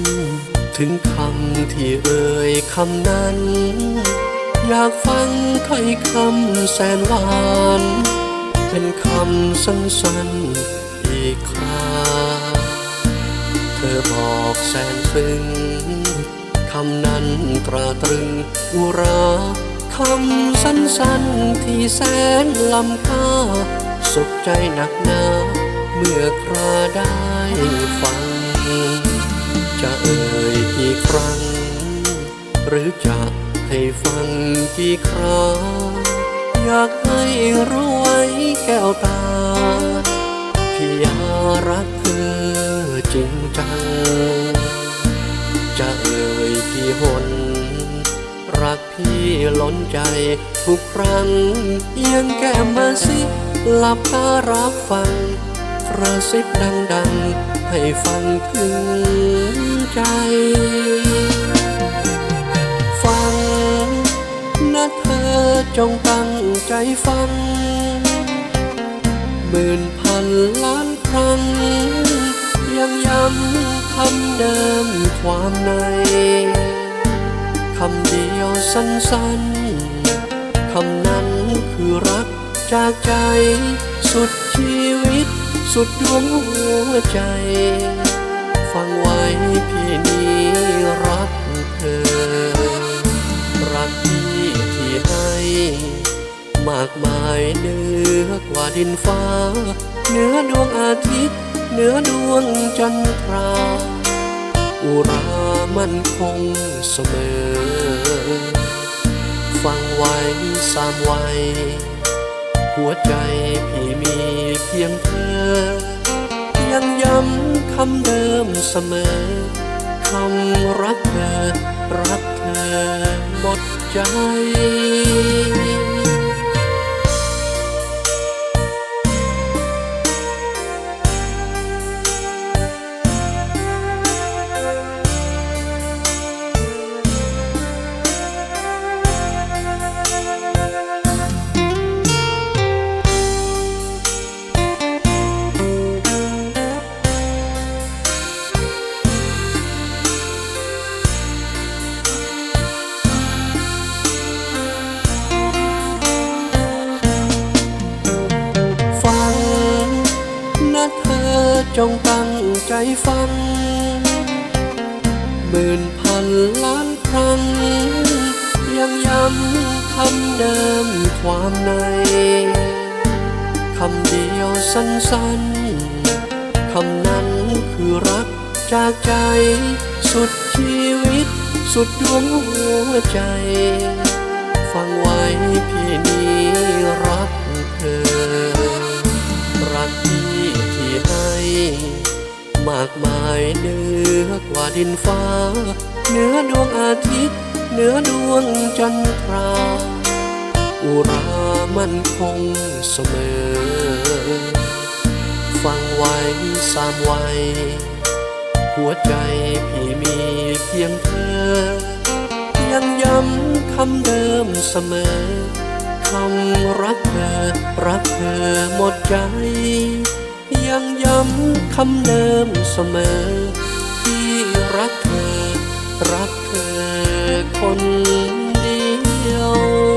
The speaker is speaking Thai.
ำถึงคำที่เอ่ยคำนั้น อยากฟังถ้อยคำแสนหวาน เป็นคำสั้นๆอีกคราเธอบอกแสนซึ้งคำนั้นตราตรึงอุราคำสั้นๆที่แสนลำค่าสุขใจหนักหนาเมื่อคราได้ฟัง จะให้ฟังกี่คราอยากให้รู้ไว้แก้วตา พี่ยารักเธอจริงจัง จะเอ่ยกี่หน รักพี่ล้นใจทุกครั้งเอียงแก้มมาสิหลับตารับฟังกระซิบดังๆ ให้ฟังถึงใจ เธอจงตั้งใจฟังหมื่นพันล้านครั้ง ยังย้ำคำเดิมความในคำเดียวสั้นๆ คำนั้นคือรักจากใจ สุดชีวิต สุดดวงหัวใจ ฟังไว้พี่นี้รัก เหนือกว่าดินฟ้า เหนือดวงอาทิตย์ เหนือดวงจันทรา อุรามันคงเสมอ ฟังไว้สามไว้ หัวใจพี่มีเพียงเธอ ยังย้ำคำเดิมเสมอ คำรักเธอ รักเธอหมดใจ จงตั้งใจฟังหมื่นพันล้านครั้ง ยังย้ำคำเดิมความในคำเดียวสั้นๆ คำนั้นคือรักจากใจ สุดชีวิต สุดดวงหัวใจ ฟังไว้พี่นี้รักเธอ มากมายเหนือกว่าดินฟ้า เหนือดวงอาทิตย์ เหนือดวงจันทรา อุรามันคงเสมอ ฟังไว้สามไว้ หัวใจพี่มีเพียงเธอ ยังย้ำคำเดิมเสมอ คำรักเธอ รักเธอหมดใจ ยังย้ำคำเดิมเสมอ ที่รักเธอ รักเธอคนเดียว